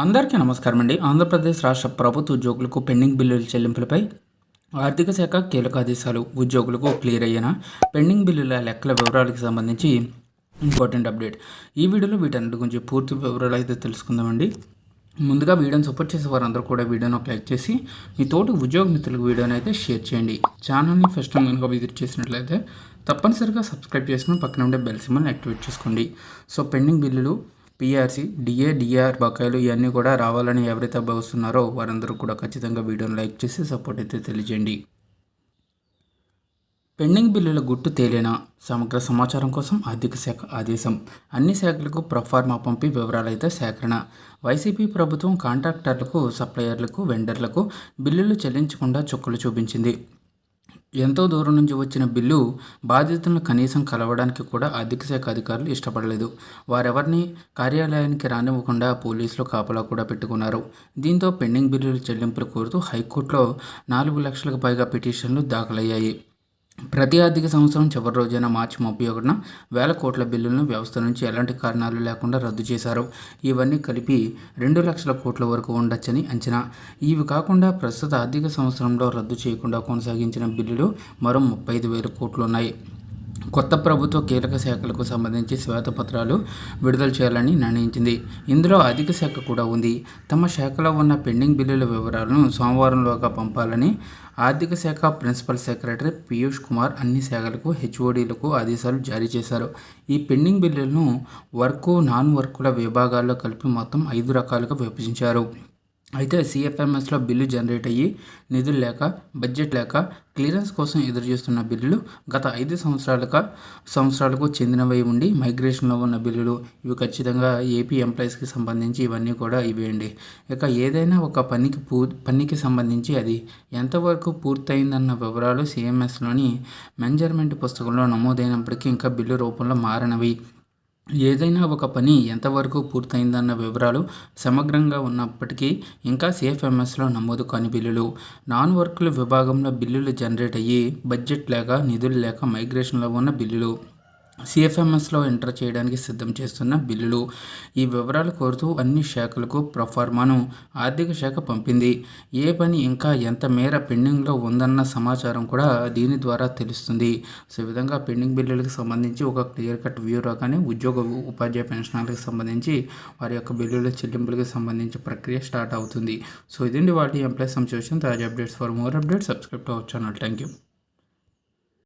అందరికీ నమస్కారం అండి ఆంధ్రప్రదేశ్ రాష్ట్ర ప్రభుత్వ ఉద్యోగులకు పెండింగ్ బిల్లుల చెల్లింపులపై ఆర్థిక శాఖ కీలక ఆదేశాలు. ఉద్యోగులకు క్లియర్ అయిన పెండింగ్ బిల్లుల లెక్కల వివరాలకు సంబంధించి ఇంపార్టెంట్ అప్డేట్. ఈ వీడియోలో వీటన్నిటి గురించి పూర్తి వివరాలు అయితే తెలుసుకుందామండి. ముందుగా వీడియోని సపోర్ట్ చేసే వారందరూ కూడా వీడియోను ఒక లైక్ చేసి మీ తోటి ఉద్యోగ మిత్రులకు వీడియోని అయితే షేర్ చేయండి. ఛానల్ని ఫస్ట్ టైం కనుక విజిట్ చేసినట్లయితే తప్పనిసరిగా సబ్స్క్రైబ్ చేసుకుని పక్కన ఉండే బెల్ సింబల్ని యాక్టివేట్ చేసుకోండి. సో పెండింగ్ బిల్లులు పిఆర్సీ డిఏ డిఆర్ బకాయిలు ఇవన్నీ కూడా రావాలని ఎవరైతే భావిస్తున్నారో వారందరూ కూడా ఖచ్చితంగా వీడియోని లైక్ చేసి సపోర్ట్ అయితే తెలియజేయండి. పెండింగ్ బిల్లుల గుట్టు తేలిన సమగ్ర సమాచారం కోసం ఆర్థిక శాఖ ఆదేశం. అన్ని శాఖలకు ప్రొఫార్మా పంపి వివరాలైతే సేకరణ. వైసీపీ ప్రభుత్వం కాంట్రాక్టర్లకు సప్లయర్లకు వెండర్లకు బిల్లులు చెల్లించకుండా చుక్కలు చూపించింది. ఎంతో దూరం నుంచి వచ్చిన బిల్లు బాధితులను కనీసం కలవడానికి కూడా ఆర్థిక శాఖ అధికారులు ఇష్టపడలేదు. వారెవరిని కార్యాలయానికి రానివ్వకుండా పోలీసులు కాపలా కూడా పెట్టుకున్నారు. దీంతో పెండింగ్ బిల్లుల చెల్లింపులు కోరుతూ హైకోర్టులో నాలుగు లక్షలకు పైగా పిటిషన్లు దాఖలయ్యాయి. ప్రతి ఆర్థిక సంవత్సరం చివరి రోజైన మార్చి ముప్పై ఒకటిన వేల కోట్ల బిల్లులను వ్యవస్థ నుంచి ఎలాంటి కారణాలు లేకుండా రద్దు చేశారు. ఇవన్నీ కలిపి రెండు లక్షల కోట్ల వరకు ఉండొచ్చని అంచనా. ఇవి కాకుండా ప్రస్తుత ఆర్థిక సంవత్సరంలో రద్దు చేయకుండా కొనసాగించిన బిల్లులు మరో ముప్పై ఐదు వేల కోట్లు ఉన్నాయి. కొత్త ప్రభుత్వ కీలక శాఖలకు సంబంధించి శ్వేతపత్రాలు విడుదల చేయాలని నిర్ణయించింది. ఇందులో అధిక శాఖ కూడా ఉంది. తమ శాఖలో ఉన్న పెండింగ్ బిల్లుల వివరాలను సోమవారంలోగా పంపాలని ఆర్థిక శాఖ ప్రిన్సిపల్ సెక్రటరీ పీయూష్ కుమార్ అన్ని శాఖలకు హెచ్ఓడీలకు ఆదేశాలు జారీ చేశారు. ఈ పెండింగ్ బిల్లులను వర్క్ నాన్ వర్కుల విభాగాల్లో కలిపి మొత్తం ఐదు రకాలుగా విభజించారు. అయితే సిఎఫ్ఎంఎస్లో బిల్లు జనరేట్ అయ్యి నిధులు లేక బడ్జెట్ లేక క్లియరెన్స్ కోసం ఎదురు చూస్తున్న బిల్లులు గత ఐదు సంవత్సరాలుగా సంవత్సరాలకు చెందినవై ఉండి మైగ్రేషన్లో ఉన్న బిల్లులు ఇవి ఖచ్చితంగా ఏపీ ఎంప్లాయీస్కి సంబంధించి ఇవన్నీ కూడా ఇవేయండి ఇక ఏదైనా ఒక పనికి పూ పనికి సంబంధించి అది ఎంతవరకు పూర్తయిందన్న వివరాలు సిఎంఎస్లోని మెజర్మెంట్ పుస్తకంలో నమోదైనప్పటికీ ఇంకా బిల్లు రూపంలో మారనవి. ఏదైనా ఒక పని ఎంతవరకు పూర్తయిందన్న వివరాలు సమగ్రంగా ఉన్నప్పటికీ ఇంకా సిఎఫ్ఎంఎస్లో నమోదు కాని బిల్లులు. నాన్ వర్కుల విభాగంలో బిల్లులు జనరేట్ అయ్యి బడ్జెట్ లేక నిధులు లేక మైగ్రేషన్లో ఉన్న బిల్లులు. సిఎఫ్ఎంఎస్లో ఎంటర్ చేయడానికి సిద్ధం చేస్తున్న బిల్లులు ఈ వివరాలు కోరుతూ అన్ని శాఖలకు ప్రొఫార్మాను ఆర్థిక శాఖ పంపింది. ఏ పని ఇంకా ఎంత మేర పెండింగ్లో ఉందన్న సమాచారం కూడా దీని ద్వారా తెలుస్తుంది. సో ఈ విధంగా పెండింగ్ బిల్లులకు సంబంధించి ఒక క్లియర్ కట్ వ్యూ రాగానే ఉద్యోగ ఉపాధ్యాయ పెన్షనర్లకు సంబంధించి వారి యొక్క బిల్లుల చెల్లింపులకు సంబంధించి ప్రక్రియ స్టార్ట్ అవుతుంది. సో ఇదండి వాటి ఎంప్లాయ్ సంశోషన్ తాజా updates. For more updates subscribe to our channel. Thank you